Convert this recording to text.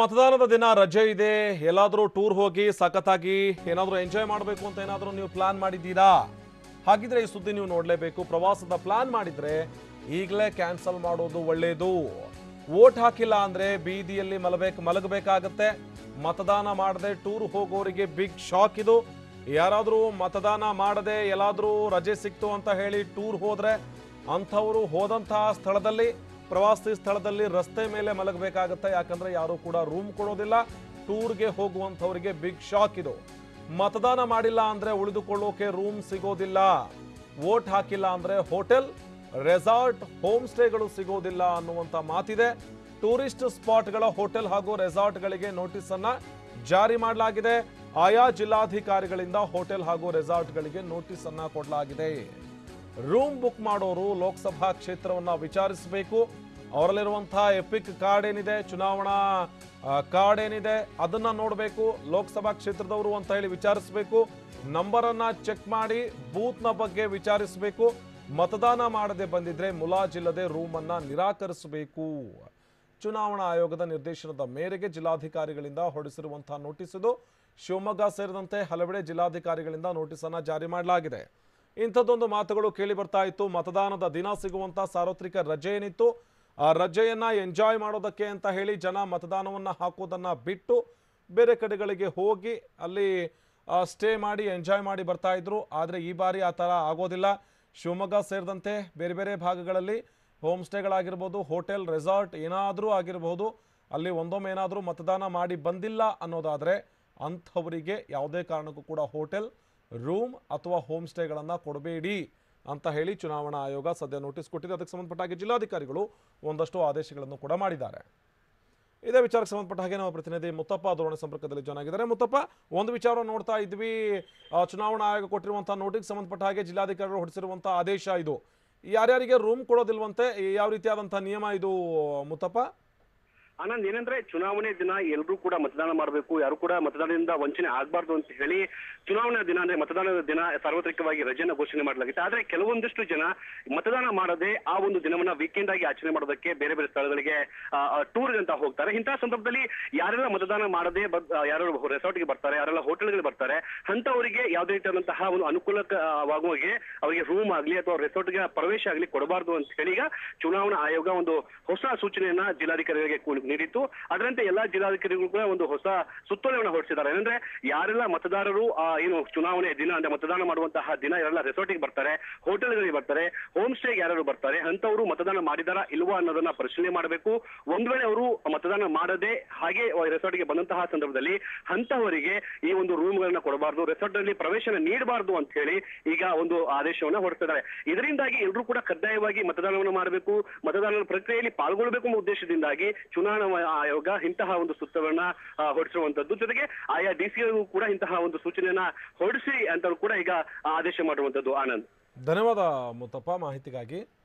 ಮತದಾನದ ದಿನ ರಜೆ ಇದೆ. ಎಲ್ಲಾದರೂ ಟೂರ್ ಹೋಗಿ ಸಖತ್ತಾಗಿ ಏನಾದರೂ ಎಂಜಾಯ್ ಮಾಡಬೇಕು ಅಂತ ಏನಾದರೂ ನೀವು ಪ್ಲಾನ್ ಮಾಡಿದ್ದೀರಾ? ಹಾಗಿದ್ರೆ ಈ ಸುದ್ದಿ ನೀವು ನೋಡಲೇಬೇಕು. ಪ್ರವಾಸದ ಪ್ಲಾನ್ ಮಾಡಿದ್ರೆ ಈಗಲೇ ಕ್ಯಾನ್ಸಲ್ ಮಾಡೋದು ಒಳ್ಳೆಯದು ವೋಟ್ ಹಾಕಿಲ್ಲ ಅಂದರೆ ಬೀದಿಯಲ್ಲಿ ಮಲಬೇಕು, ಮಲಗಬೇಕಾಗತ್ತೆ. ಮತದಾನ ಮಾಡದೆ ಟೂರ್ ಹೋಗೋರಿಗೆ ಬಿಗ್ ಶಾಕ್ ಇದು. ಯಾರಾದರೂ ಮತದಾನ ಮಾಡದೆ ಎಲ್ಲಾದರೂ ರಜೆ ಸಿಕ್ತು ಅಂತ ಹೇಳಿ ಟೂರ್ ಹೋದರೆ ಅಂಥವರು ಹೋದಂತಹ ಸ್ಥಳದಲ್ಲಿ ಪ್ರವಾಸಿ ಸ್ಥಳದಲ್ಲಿ ರಸ್ತೆ ಮೇಲೆ ಮಲಗಬೇಕಾಗತ್ತೆ, ಯಾಕಂದ್ರೆ ಯಾರು ಕೂಡ ರೂಮ್ ಕೊಡೋದಿಲ್ಲ. ಟೂರ್ಗೆ ಹೋಗುವಂಥವರಿಗೆ ಬಿಗ್ ಶಾಕ್ ಇದು. ಮತದಾನ ಮಾಡಿಲ್ಲ ಅಂದ್ರೆ ಉಳಿದುಕೊಳ್ಳೋಕೆ ರೂಮ್ ಸಿಗೋದಿಲ್ಲ. ವೋಟ್ ಹಾಕಿಲ್ಲ ಅಂದ್ರೆ ಹೋಟೆಲ್, ರೆಸಾರ್ಟ್ ಹೋಮ್ ಸ್ಟೇಗಳು ಸಿಗೋದಿಲ್ಲ ಅನ್ನುವಂಥ ಮಾತಿದೆ. ಟೂರಿಸ್ಟ್ ಸ್ಪಾಟ್ಗಳ ಹೋಟೆಲ್ ಹಾಗೂ ರೆಸಾರ್ಟ್ಗಳಿಗೆ ನೋಟಿಸ್ ಅನ್ನ ಜಾರಿ ಮಾಡಲಾಗಿದೆ. ಆಯಾ ಜಿಲ್ಲಾಧಿಕಾರಿಗಳಿಂದ ಹೋಟೆಲ್ ಹಾಗೂ ರೆಸಾರ್ಟ್ಗಳಿಗೆ ನೋಟಿಸ್ ಅನ್ನ ಕೊಡಲಾಗಿದೆ. ರೂಮ್ ಬುಕ್ ಮಾಡೋರು ಲೋಕಸಭಾ ಕ್ಷೇತ್ರವನ್ನ ವಿಚಾರಿಸಬೇಕು. ಅವರಲ್ಲಿರುವಂತಹ ಎಪಿಕ್ ಕಾರ್ಡ್ ಏನಿದೆ, ಚುನಾವಣಾ ಕಾರ್ಡ್ ಏನಿದೆ, ಅದನ್ನ ನೋಡಬೇಕು, ಲೋಕಸಭಾ ಕ್ಷೇತ್ರದವರು ಅಂತ ಹೇಳಿ ವಿಚಾರಿಸಬೇಕು. ನಂಬರ್ ಅನ್ನ ಚೆಕ್ ಮಾಡಿ, ಬೂತ್ನ ಬಗ್ಗೆ ವಿಚಾರಿಸಬೇಕು. ಮತದಾನ ಮಾಡದೆ ಬಂದಿದ್ರೆ ಮುಲಾಜಿಲ್ಲದೆ ರೂಮ್ ಅನ್ನ ನಿರಾಕರಿಸಬೇಕು. ಚುನಾವಣಾ ಆಯೋಗದ ನಿರ್ದೇಶನದ ಮೇರೆಗೆ ಜಿಲ್ಲಾಧಿಕಾರಿಗಳಿಂದ ಹೊರಡಿಸಿರುವಂತಹ ನೋಟಿಸ್ ಇದು. ಶಿವಮೊಗ್ಗ ಸೇರಿದಂತೆ ಹಲವೆಡೆ ಜಿಲ್ಲಾಧಿಕಾರಿಗಳಿಂದ ನೋಟಿಸ್ ಅನ್ನ ಜಾರಿ ಮಾಡಲಾಗಿದೆ. ಇಂಥದ್ದೊಂದು ಮಾತುಗಳು ಕೇಳಿ ಬರ್ತಾ ಇತ್ತು. ಮತದಾನದ ದಿನ ಸಿಗುವಂತ ಸಾರ್ವತ್ರಿಕ ರಜೆ ಏನಿತ್ತು? ಆ ರಜೆಯನ್ನ ಎಂಜಾಯ್ ಮಾಡೋದಕ್ಕೆ ಅಂತ ಹೇಳಿ ಜನ ಮತದಾನವನ್ನ ಹಾಕೋದನ್ನ ಬಿಟ್ಟು ಬೇರೆ ಕಡೆಗಳಿಗೆ ಹೋಗಿ ಅಲ್ಲಿ ಸ್ಟೇ ಮಾಡಿ ಎಂಜಾಯ್ ಮಾಡಿ ಬರ್ತಾ ಇದ್ರು. ಆದರೆ ಈ ಬಾರಿ ಆ ಥರ ಆಗೋದಿಲ್ಲ. ಶಿವಮೊಗ್ಗ ಸೇರಿದಂತೆ ಬೇರೆ ಬೇರೆ ಭಾಗಗಳಲ್ಲಿ ಹೋಮ್ ಸ್ಟೇಗಳಾಗಿರ್ಬೋದು ಹೋಟೆಲ್, ರೆಸಾರ್ಟ್ ಏನಾದರೂ ಆಗಿರಬಹುದು ಅಲ್ಲಿ ಒಂದೊಮ್ಮೆ ಏನಾದರೂ ಮತದಾನ ಮಾಡಿ ಬಂದಿಲ್ಲ ಅನ್ನೋದಾದರೆ ಅಂಥವರಿಗೆ ಯಾವುದೇ ಕಾರಣಕ್ಕೂ ಕೂಡ ಹೋಟೆಲ್ ರೂಮ್ ಅಥವಾ ಹೋಮ್ ಸ್ಟೇಗಳನ್ನು ಕೊಡಬೇಡಿ ಅಂತ ಹೇಳಿ ಚುನಾವಣಾ ಆಯೋಗ ಸದ್ಯ ನೋಟಿಸ್ ಕೊಟ್ಟಿದೆ. ಅದಕ್ಕೆ ಸಂಬಂಧಪಟ್ಟ ಹಾಗೆ ಜಿಲ್ಲಾಧಿಕಾರಿಗಳು ಒಂದಷ್ಟು ಆದೇಶಗಳನ್ನು ಕೂಡ ಮಾಡಿದ್ದಾರೆ. ಇದೇ ವಿಚಾರಕ್ಕೆ ಸಂಬಂಧಪಟ್ಟ ಹಾಗೆ ನಮ್ಮ ಪ್ರತಿನಿಧಿ ಮುತ್ತಪ್ಪ ಧೋರಣೆ ಸಂಪರ್ಕದಲ್ಲಿ ಜಾಯ್ನ್ ಆಗಿದ್ದಾರೆ. ಮುತ್ತಪ್ಪ, ಒಂದು ವಿಚಾರ ನೋಡ್ತಾ ಇದ್ವಿ. ಚುನಾವಣಾ ಆಯೋಗ ಕೊಟ್ಟಿರುವಂತಹ ನೋಟಿಸ್ ಸಂಬಂಧಪಟ್ಟ ಹಾಗೆ ಜಿಲ್ಲಾಧಿಕಾರಿಗಳು ಹೊರಡಿಸಿರುವಂತಹ ಆದೇಶ ಇದು. ಯಾರ್ಯಾರಿಗೆ ರೂಮ್ ಕೊಡೋದಿಲ್ವಂತೆ, ಯಾವ ರೀತಿಯಾದಂತಹ ನಿಯಮ ಇದು ಮುತ್ತಪ್ಪ? ಆನಂದ್, ಏನಂದ್ರೆ ಚುನಾವಣೆ ದಿನ ಎಲ್ಲರೂ ಕೂಡ ಮತದಾನ ಮಾಡಬೇಕು, ಯಾರು ಕೂಡ ಮತದಾನದಿಂದ ವಂಚನೆ ಆಗಬಾರ್ದು ಅಂತ ಹೇಳಿ ಚುನಾವಣಾ ದಿನ ಅಂದ್ರೆ ಮತದಾನದ ದಿನ ಸಾರ್ವತ್ರಿಕವಾಗಿ ರಜೆನ ಘೋಷಣೆ ಮಾಡಲಾಗಿತ್ತು. ಆದ್ರೆ ಕೆಲವೊಂದಿಷ್ಟು ಜನ ಮತದಾನ ಮಾಡದೆ ಆ ಒಂದು ದಿನವನ್ನ ವೀಕೆಂಡ್ ಆಗಿ ಆಚರಣೆ ಮಾಡೋದಕ್ಕೆ ಬೇರೆ ಬೇರೆ ಸ್ಥಳಗಳಿಗೆ ಟೂರ್ ಅಂತ ಹೋಗ್ತಾರೆ. ಇಂತಹ ಸಂದರ್ಭದಲ್ಲಿ ಯಾರೆಲ್ಲ ಮತದಾನ ಮಾಡದೆ ಯಾರು ರೆಸಾರ್ಟ್ಗೆ ಬರ್ತಾರೆ, ಯಾರೆಲ್ಲ ಹೋಟೆಲ್ಗಳಿಗೆ ಬರ್ತಾರೆ ಅಂತವರಿಗೆ ಯಾವುದೇ ರೀತಿಯಾದಂತಹ ಒಂದು ಅನುಕೂಲವಾಗುವಾಗೆ ಅವರಿಗೆ ರೂಮ್ ಆಗ್ಲಿ ಅಥವಾ ರೆಸಾರ್ಟ್ಗೆ ಪ್ರವೇಶ ಆಗ್ಲಿ ಕೊಡಬಾರ್ದು ಅಂತ ಹೇಳಿ ಈಗ ಚುನಾವಣಾ ಆಯೋಗ ಒಂದು ಹೊಸ ಸೂಚನೆಯನ್ನ ಜಿಲ್ಲಾಧಿಕಾರಿಗಳಿಗೆ ನೀಡಿತ್ತು. ಅದರಂತೆ ಎಲ್ಲಾ ಜಿಲ್ಲಾಧಿಕಾರಿಗಳು ಕೂಡ ಒಂದು ಹೊಸ ಸುತ್ತೋಲೆಯನ್ನು ಹೊರಡಿಸಿದ್ದಾರೆ. ಏನಂದ್ರೆ ಯಾರೆಲ್ಲ ಮತದಾರರು ಆ, ಏನು ಚುನಾವಣೆ ದಿನ ಅಂದ್ರೆ ಮತದಾನ ಮಾಡುವಂತಹ ದಿನ ಯಾರೆಲ್ಲ ರೆಸಾರ್ಟಿಗೆ ಬರ್ತಾರೆ ಹೋಟೆಲ್ಗಳಿಗೆ ಬರ್ತಾರೆ ಹೋಮ್ ಸ್ಟೇಗೆ ಯಾರು ಬರ್ತಾರೆ ಅಂತವರು ಮತದಾನ ಮಾಡಿದಾರಾ ಇಲ್ವಾ ಅನ್ನೋದನ್ನ ಪರಿಶೀಲನೆ ಮಾಡಬೇಕು. ಒಂದ್ ವೇಳೆ ಅವರು ಮತದಾನ ಮಾಡದೆ ಹಾಗೆ ರೆಸಾರ್ಟ್ಗೆ ಬಂದಂತಹ ಸಂದರ್ಭದಲ್ಲಿ ಅಂತವರಿಗೆ ಈ ಒಂದು ರೂಮ್ಗಳನ್ನ ಕೊಡಬಾರ್ದು ರೆಸಾರ್ಟ್ನಲ್ಲಿ ಪ್ರವೇಶನ ನೀಡಬಾರ್ದು ಅಂತ ಹೇಳಿ ಈಗ ಒಂದು ಆದೇಶವನ್ನ ಹೊರಡಿಸಿದ್ದಾರೆ. ಇದರಿಂದಾಗಿ ಎಲ್ಲರೂ ಕೂಡ ಕಡ್ಡಾಯವಾಗಿ ಮತದಾನವನ್ನು ಮಾಡಬೇಕು ಮತದಾನದ ಪ್ರಕ್ರಿಯೆಯಲ್ಲಿ ಪಾಲ್ಗೊಳ್ಳಬೇಕು ಎಂಬ ಉದ್ದೇಶದಿಂದಾಗಿ ಚುನಾವಣಾ ಆಯೋಗ ಇಂತಹ ಒಂದು ಸುತ್ತವನ್ನ ಹೊರಡಿಸುವಂತದ್ದು. ಜೊತೆಗೆ ಆಯಾ ಡಿಸಿಗಳಿಗೂ ಕೂಡ ಇಂತಹ ಒಂದು ಸೂಚನೆಯನ್ನ ಹೊರಡಿಸಿ ಅಂತ ಕೂಡ ಈಗ ಆದೇಶ ಮಾಡುವಂತದ್ದು ಆನಂದ್. ಧನ್ಯವಾದ ಮುತ್ತಪ್ಪ ಮಾಹಿತಿಗಾಗಿ.